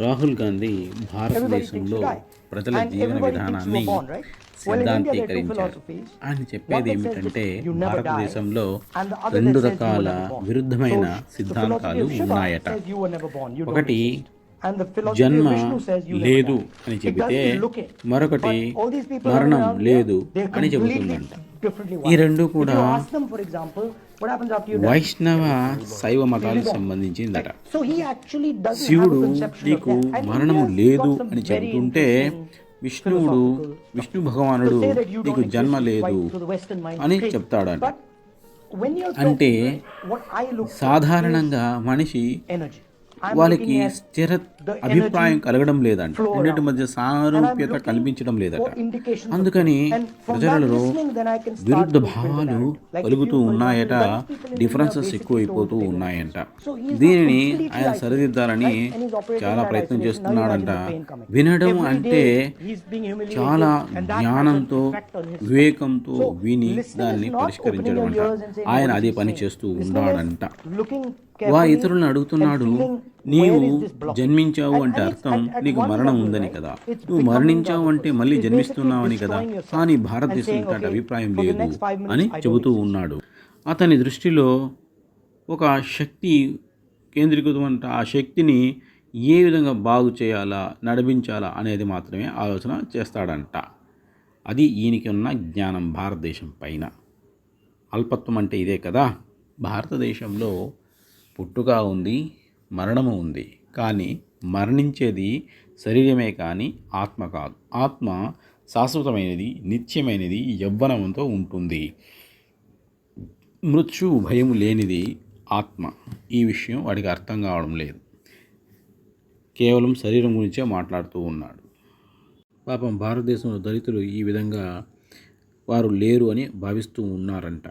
రాహుల్ గాంధీ భారతదేశంలో ప్రజల జీవన విధానాన్ని సిద్ధాంతీకరించారు. ఆయన చెప్పేది ఏమిటంటే భారతదేశంలో రెండు రకాల విరుద్ధమైన సిద్ధాంతాలు ఉన్నాయట. ఒకటి జన్మ లేదు అని చెబితే మరొకటి మరణం లేదు అని చెబుతుందంట. ఈ రెండు కూడా వైష్ణవ శైవ మతానికి సంబంధించిందట. శివుడు నీకు మరణము లేదు అని చెబుతుంటే విష్ణువుడు విష్ణు భగవానుడు నీకు జన్మ లేదు అని చెప్తాడంట. అంటే సాధారణంగా మనిషి వాళ్ళకి స్థిర అభిప్రాయం కలగడం లేదండి రెండింటి మధ్య సారూప్యత కల్పించడం లేదట. అందుకని ప్రజలలో విరుద్ధ భావాలు కలుగుతూ ఉన్నాయట. డిఫరెన్సెస్ ఎక్కువైపోతూ ఉన్నాయంట. దీనిని ఆయన సరిదిద్దాలని చాలా ప్రయత్నం చేస్తున్నాడంట. వినడం అంటే చాలా జ్ఞానంతో వివేకంతో విని దాన్ని పరిష్కరించడం అంట. ఆయన అదే పని చేస్తూ ఉన్నాడంట. వా ఇతరులను అడుగుతున్నాడు నీవు? జన్మించావు అంటే అర్థం నీకు మరణం ఉందని? కదా నువ్వు మరణించావు అంటే. మళ్ళీ జన్మిస్తున్నావని కదా కానీ భారతదేశం ఇట్లాంటి "Okay, అభిప్రాయం లేదు అని చెబుతూ exist." ఉన్నాడు అతని దృష్టిలో ఒక శక్తి కేంద్రీకృతమంట ఆ శక్తిని ఏ విధంగా బాగు చేయాలా నడిపించాలా అనేది మాత్రమే ఆలోచన చేస్తాడంట అది ఈయనకి ఉన్న జ్ఞానం భారతదేశం పైన అల్పత్వం అంటే ఇదే కదా భారతదేశంలో పుట్టుక ఉంది మరణము ఉంది. కానీ మరణించేది శరీరమే కానీ ఆత్మ కాదు. ఆత్మ శాశ్వతమైనది నిత్యమైనది యవ్వనంతో ఉంటుంది. మృత్యు భయం లేనిది ఆత్మ. ఈ విషయం వాడికి అర్థం కావడం లేదు. కేవలం శరీరం గురించే మాట్లాడుతూ ఉన్నాడు. పాపం భారతదేశంలో దళితులు ఈ విధంగా వారు లేరు అని భావిస్తూ ఉన్నారంట.